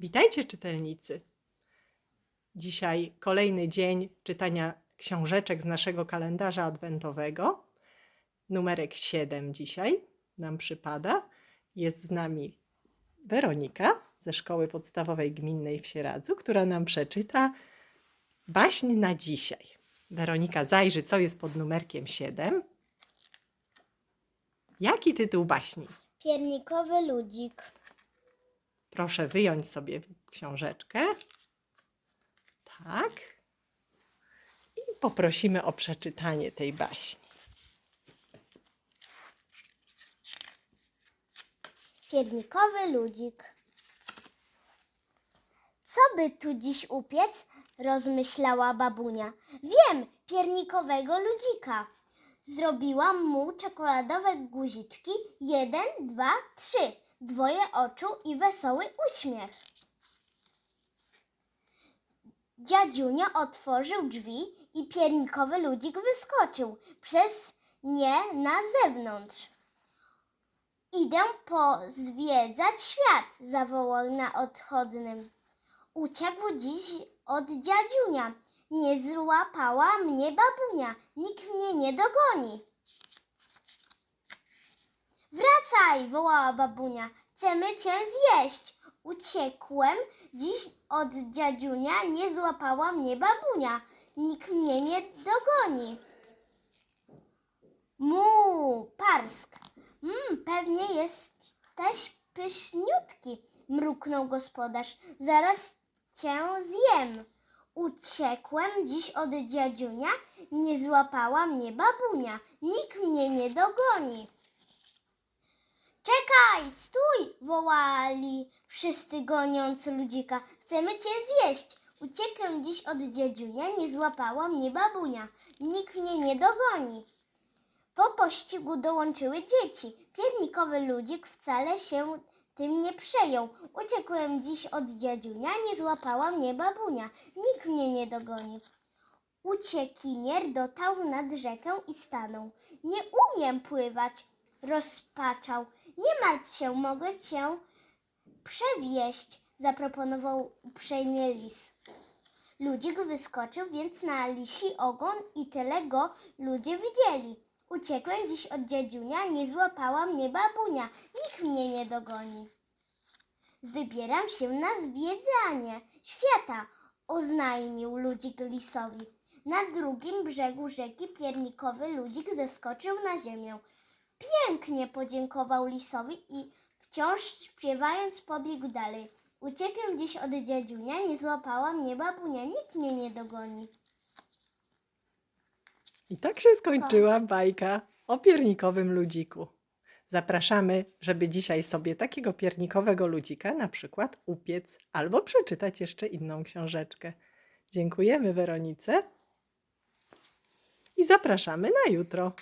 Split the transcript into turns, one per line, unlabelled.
Witajcie, czytelnicy. Dzisiaj kolejny dzień czytania książeczek z naszego kalendarza adwentowego. Numerek 7 dzisiaj nam przypada. Jest z nami Weronika ze Szkoły Podstawowej Gminnej w Sieradzu, która nam przeczyta baśń na dzisiaj. Weronika, zajrzy, co jest pod numerkiem 7. Jaki tytuł baśni?
Piernikowy ludzik.
Proszę wyjąć sobie książeczkę. Tak. I poprosimy o przeczytanie tej baśni.
Piernikowy ludzik. Co by tu dziś upiec? Rozmyślała babunia. Wiem, piernikowego ludzika. Zrobiłam mu czekoladowe guziczki. Jeden, dwa, trzy. Dwoje oczu i wesoły uśmiech. Dziadziunio otworzył drzwi i piernikowy ludzik wyskoczył przez nie na zewnątrz. Idę pozwiedzać świat, zawołał na odchodnym. Uciekł dziś od dziadziunia. Nie złapała mnie babunia. Nikt mnie nie dogoni. Wracaj, wołała babunia. Chcemy cię zjeść. Uciekłem dziś od dziadziunia. Nie złapała mnie babunia. Nikt mnie nie dogoni. Mu, parsk. Mmm, pewnie jesteś pyszniutki, mruknął gospodarz. Zaraz cię zjem. Uciekłem dziś od dziadziunia, nie złapała mnie babunia. Nikt mnie nie dogoni. Czekaj, stój! wołali wszyscy goniąc ludzika. Chcemy cię zjeść. Uciekłem dziś od dziadziunia, nie złapała mnie babunia. Nikt mnie nie dogoni. Po pościgu dołączyły dzieci. Piernikowy ludzik wcale się tym nie przejął. Uciekłem dziś od dziadziunia, nie złapała mnie babunia. Nikt mnie nie dogoni. Uciekinier dotarł nad rzekę i stanął. Nie umiem pływać, rozpaczał. Nie martw się, mogę cię przewieźć, zaproponował uprzejmie lis. Ludzik wyskoczył więc na lisi ogon i tyle go ludzie widzieli. Uciekłem dziś od dziadziunia, nie złapała mnie babunia. Nikt mnie nie dogoni. Wybieram się na zwiedzanie świata, oznajmił ludzik lisowi. Na drugim brzegu rzeki piernikowy ludzik zeskoczył na ziemię. Pięknie podziękował lisowi i wciąż śpiewając pobiegł dalej. Uciekłem dziś od dziadziunia, nie złapała mnie babunia. Nikt mnie nie dogoni.
I tak się skończyła bajka o piernikowym ludziku. Zapraszamy, żeby dzisiaj sobie takiego piernikowego ludzika na przykład upiec albo przeczytać jeszcze inną książeczkę. Dziękujemy Weronice i zapraszamy na jutro.